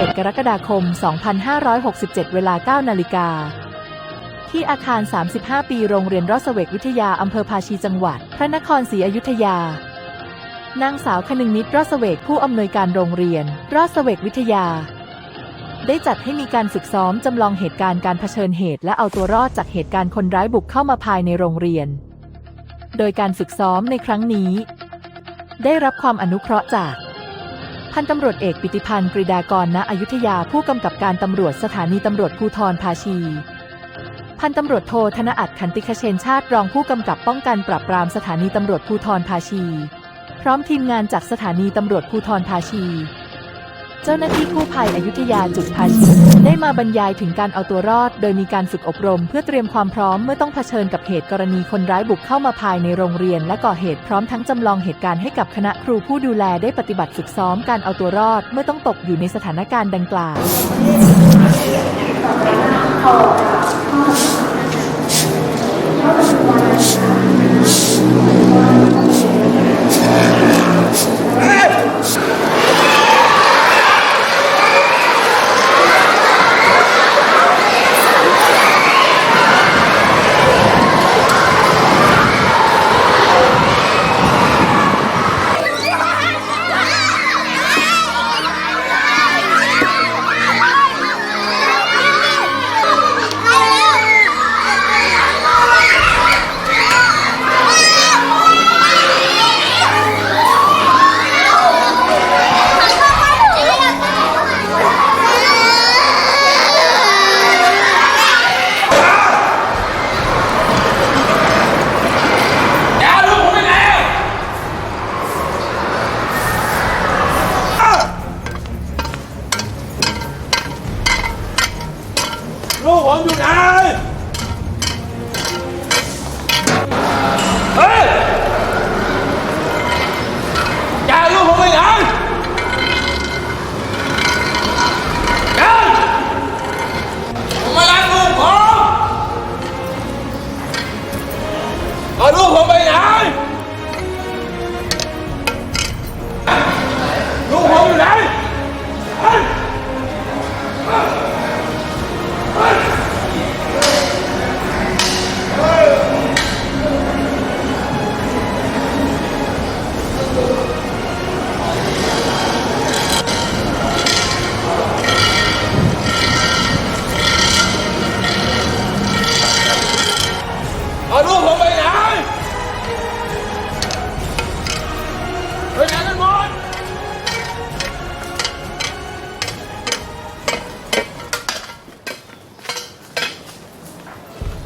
1 กรกฎาคม 2567 เวลา 9 นาฬิกา ที่อาคาร 35 ปี โรงเรียนรอดเวกวิทยา อำเภอภาชีจังหวัด พระนครศรีอยุธยา นางสาวคนึงนิดรอดเวกผู้อำนวยการโรงเรียน รอดเวกวิทยา ได้จัดให้มีการฝึกซ้อมจำลองเหตุการณ์การเผชิญเหตุ และเอาตัวรอดจากเหตุการณ์คนร้ายบุกเข้ามาภายในโรงเรียน โดยการฝึกซ้อมในครั้งนี้ ได้รับความอนุเคราะห์จาก พันตำรวจเอกปิติพันธ์กฤดากรณอยุธยาผู้กำกับการตำรวจสถานีตำรวจภูธรภาชี พันตำรวจโทธนอัดขันติคเชนชาติรองผู้กำกับป้องกันปราบปรามสถานีตำรวจภูธรภาชี พร้อมทีมงานจากสถานีตำรวจภูธรภาชี เจ้าหน้าที่กู้ภัยอยุธยาจุดพันได้มาบรรยายถึงการเอาตัวรอด โดยมีการฝึกอบรม เพื่อเตรียมความพร้อมเมื่อต้องเผชิญกับเหตุกรณีคนร้ายบุกเข้ามาภายในโรงเรียน และก่อเหตุพร้อมทั้งจำลองเหตุการณ์ให้กับคณะครูผู้ดูแลได้ปฏิบัติฝึกซ้อมการเอาตัวรอด เมื่อต้องตกอยู่ในสถานการณ์ดังกล่าว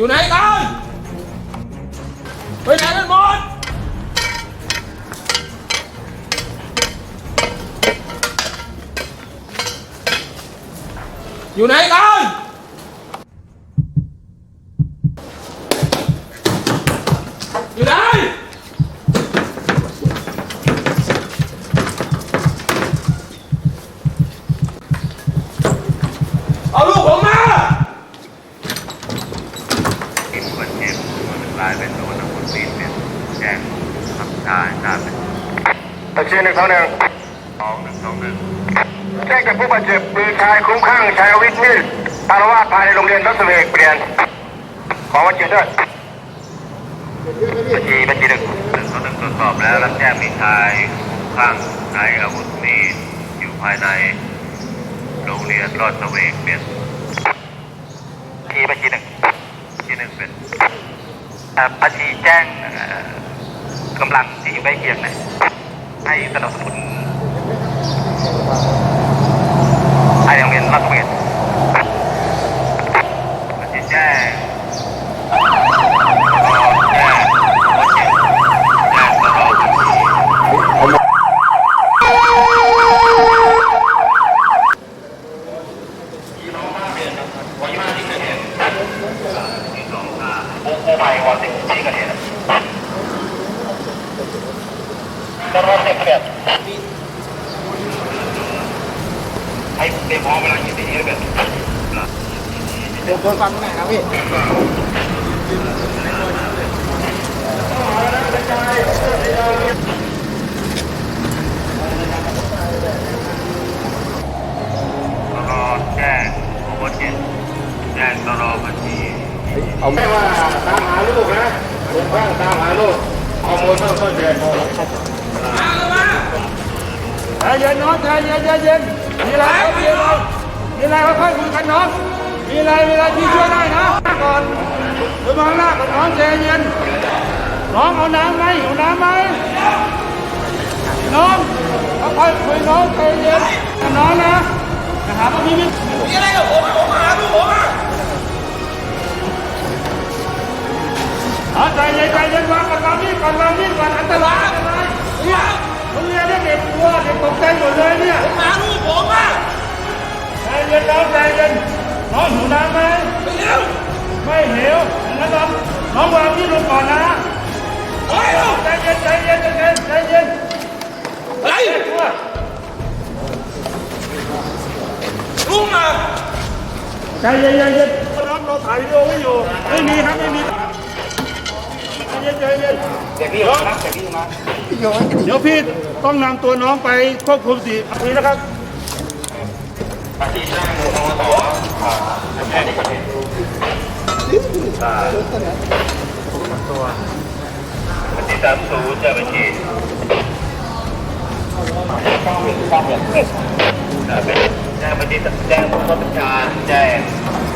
อยู่ไหนกันไปไหนกันหมดอยู่ไหนกัน อยู่ไหน เอาลูกผมมา ทีมคนเจ็บมันก ลายเป็นโดนอาวุธมีดเป็นแจ้งทำการทราบเป็นแท็กซี่หนึ่งสองหนึ่งสองหนึ่งสองหนึ่งแจ้งกับผู้บาดเจ็บมีชายคลุ้มคลั่งใช้อาวุธมีดอารวาสภายในโรงเรียนรัศเวกเปลี่ยน ขอวันเจ็ดด้วยบัญชีบัญชีหนึ่งหนึ่งสองหนึ่งตรวจสอบแล้วรับแจ้งมีชายคุ้มคลั่งใช้อาวุธมีดอยู่ภายใน โรงเรียนรอดเสวกเป็นบัญชีบัญชีหนึ่งที่หนึ่งเป็น บัญชีแจ้งกำลังที่อยู่ใกล้เคียงน่อยให้สนับสนุนภายในโรงเรียนรัศเวกบัญชีแจ้งรอแจ้งคนเจ็บแจ้งตลอดบัญชี กู้ภัยวอร์ติที่เกิดเหตุตำรวจเด็กเปลี่ยนให้เตรียมพร้อมเวลายี่สิบนาทีแบบเดี๋ยวโดนฟังหน่อยครับพี่ เย็นน้องใจเย็นใจเย็นมีอะไรครับมีอะไรมีอะไรค่อยๆคุยกันน้องมีอะไรมีอะไรที่ช่วยได้นะก่อนเดี๋ยวมองหน้าก่อนน้องใจเย็นน้องเอาน้ำไหมเอาน้ำไหมน้องค่อยๆคุยน้องใจเย็นกับน้องนะนะครับมี เลยเนี่ยมาลูกผมอะใจเย็นน้องใจเย็นน้องหิวน้ำไหมไม่เร็วไม่หิวงั้นน้องน้องวางมีดลงก่อนนะเฮ้ยลูกใจเย็นใจเย็นใจเย็นใจเย็นเฮ้ยตัวลุงอะใจเย็นใจเย็นน้องเราถ่ายวิดีโอไว้อยู่ไม่มีครับไม่มีใจเย็นใจเย็นเดี๋ยวพี่ครับเดี๋ยวพี่มา เดี๋ยวพี่ต้องนำตัวน้องไปควบคุมสตินี้นะครับบัญชีสามศูนย์จะบัญชีอ่าเป็นแจ้งบัญชีแจ้งผู้บัญชาแจ้ง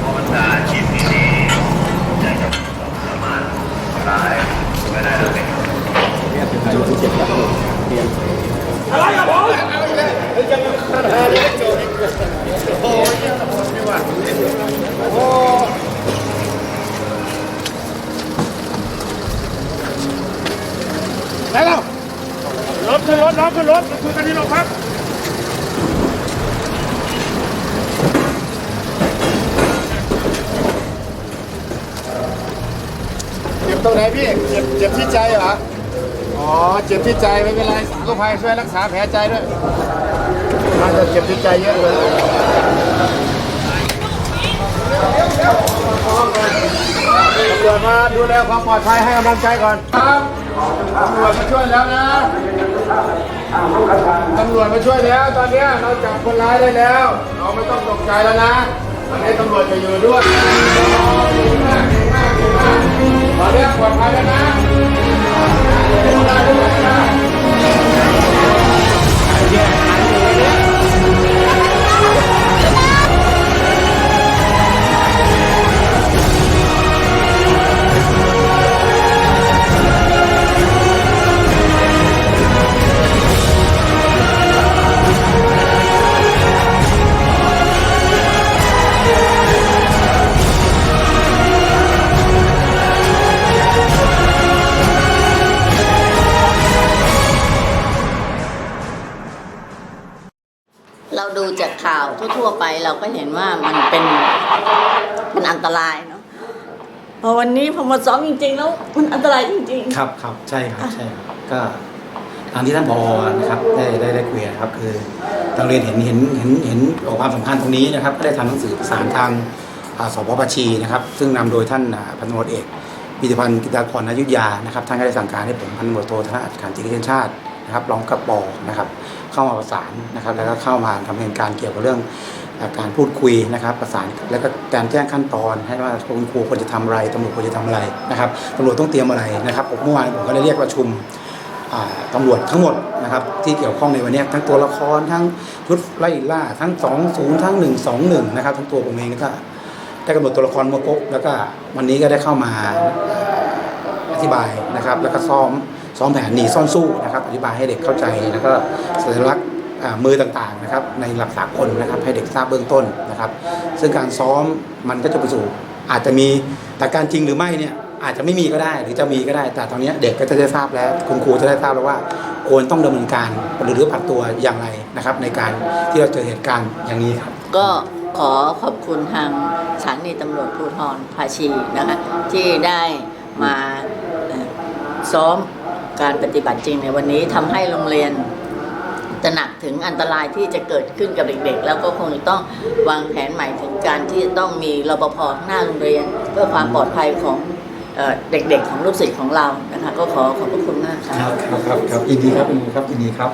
ผู้บัญชาชีพที่ดีแจ้งกับสามารถรายไม่ได้แล้วเป็น อะไรกับผมไหนเรารถขึ้นรถน้องขึ้นรถคุยกันที่โรงพักเจ็บตรงไหนพี่ เจ็บเจ็บที่ใจเหรอ อ๋อ เจ็บที่ใจไม่เป็นไรกู้ภัยช่วยรักษาแผลใจด้วยน่าจะเจ็บที่ใจเยอะเลยตำรวจมาดูแลความปลอดภัยให้กำลังใจก่อนครับตำรวจมาช่วยแล้วนะตำรวจมาช่วยแล้วตอนนี้เราจับคนร้ายได้แล้วเราไม่ต้องตกใจแล้วนะตอนนี้ตำรวจจะอยู่ด้วยตอนนี้ปลอดภัยแล้วนะ เข่าวทั่วๆไปเราก็เห็นว่ามันเป็นมันอันตรายเนาะพอวันนี้พอมาซ้อมจริง ๆ แล้วมันอันตรายจริง ครับครับใช่ครับใช่ครับก็ทางที่ท่านผอนะครับได้ได้ได้คุยนะครับคือทางเรียนเห็นเห็นเห็นเห็นความสำคัญตรงนี้นะครับก็ได้ทำหนังสือประสานทางอ่าสพบัญชีนะครับ ซึ่งนำโดยท่านอ่าพันตำรวจเอกพิธิพันธ์กิตากรนายุทธยานะครับท่านก็ได้สั่งการให้ผมพันตำรวจโทธนอัจฉริยชาติ นะครับรองกับปอนะครับ เข้ามาประสานนะครับ แล้วก็เข้ามาดำเนินการเกี่ยวกับเรื่องการพูดคุยนะครับ ประสานแล้วก็การแจ้งขั้นตอนให้ว่าคุณครูควรจะทำอะไรตำรวจควรจะทำอะไรนะครับตำรวจต้องเตรียมอะไรนะครับผมเมื่อวานผมก็ได้เรียกประชุมอ่าตำรวจทั้งหมดนะครับที่เกี่ยวข้องในวันนี้ทั้งตัวละครทั้งชุดไล่ล่าทั้ง 20 ทั้ง 121 นะครับ ทั้งตัวผมเองก็ได้กำหนดตัวละครมากบแล้วก็วันนี้ก็ได้เข้ามาอธิบายนะครับ แล้วก็ซ้อม ซ้อมแผนหนีซ่อนสู้นะครับ อธิบายให้เด็กเข้าใจแล้วก็สัญลักษณ์มือต่างๆนะครับในหลักสากลนะครับให้เด็กทราบเบื้องต้นนะครับ ซึ่งการซ้อมมันก็จะไปสู่อาจจะมีแต่การจริงหรือไม่เนี่ยอาจจะไม่มีก็ได้หรือจะมีก็ได้ แต่ตอนนี้เด็กก็จะได้ทราบแล้ว คุณครูจะได้ทราบแล้วว่าควรต้องดำเนินการหรือปรับตัวอย่างไรนะครับ ในการที่เราเจอเหตุการณ์อย่างนี้ครับก็ขอขอบคุณทางสถานีตำรวจภูธรภาชีนะคะที่ได้มาซ้อม การปฏิบัติจริงในวันนี้ทำให้โรงเรียนตระหนักถึงอันตรายที่จะเกิดขึ้นกับเด็กๆ แล้วก็คงจะต้องวางแผนใหม่ถึงการที่จะต้องมีรปภหน้าโรงเรียน เพื่อความปลอดภัยของเด็กๆ ของลูกศิษย์ของเรานะคะก็ขอขอบพระคุณมากครับครับครับครับยินดีครับยินดีครับยินดีครับ